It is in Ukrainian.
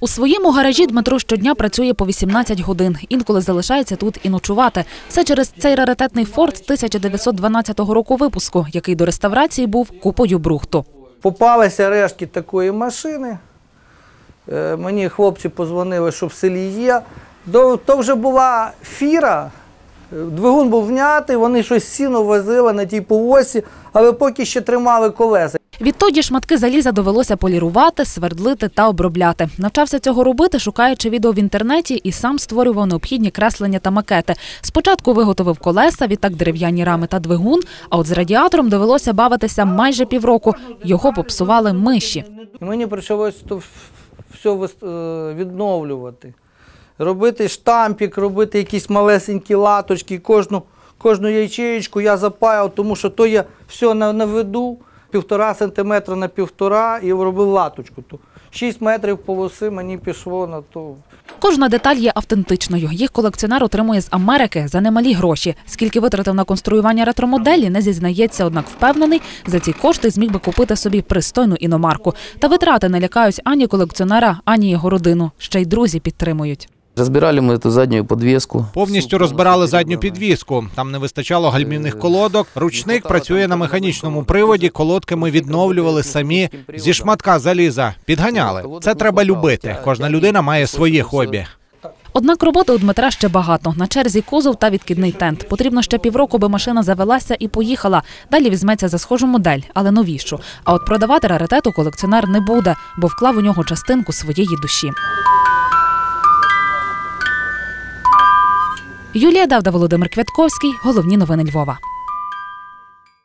У своєму гаражі Дмитро щодня працює по 18 годин. Інколи залишається тут і ночувати. Все через цей раритетний форт 1912 року випуску, який до реставрації був купою брухту. Попалися рештки такої машини. Е, Мені хлопці позвонили, що в селі є. То вже була фіра. Двигун був внятий, вони щось сіно возили на тій повозці, але поки ще тримали колеса. Відтоді шматки заліза довелося полірувати, свердлити та обробляти. Навчався цього робити, шукаючи відео в інтернеті, і сам створював необхідні креслення та макети. Спочатку виготовив колеса, відтак дерев'яні рами та двигун. А от з радіатором довелося бавитися майже півроку. Його попсували миші. Мені то все е, відновлювати. Робити штампік, робити якісь малесенькі латочки, кожну, кожну ячеєчку я запаяв, тому що то я все на, на виду, півтора сантиметра на півтора і робив латочку. То 6 метрів полоси мені пішло на то. Кожна деталь є автентичною. Їх колекціонер отримує з Америки за немалі гроші. Скільки витратив на конструювання ретромоделі, не зізнається, однак впевнений, за ці кошти зміг би купити собі пристойну іномарку. Та витрати не лякають ані колекціонера, ані його родину. Ще й друзі підтримують. Разбирали мы эту заднюю подвеску. Повністю розбирали задню підвіску. Там не вистачало гальмівних колодок. Ручник працює на механічному приводі. Колодки ми відновлювали самі зі шматка заліза. Підганяли. Це треба любити. Кожна людина має своє хобі. Однак роботи у Дмитра ще багато. На черзі кузов та відкидний тент. Потрібно ще півроку, би машина завелася і поїхала. Далі візьметься за схожу модель, але новішу. А от продавати раритету колекціонер не буде, бо вклав у нього частинку своєї душі. Юлія Давда, Володимир Квятковський. Головні новини Львова.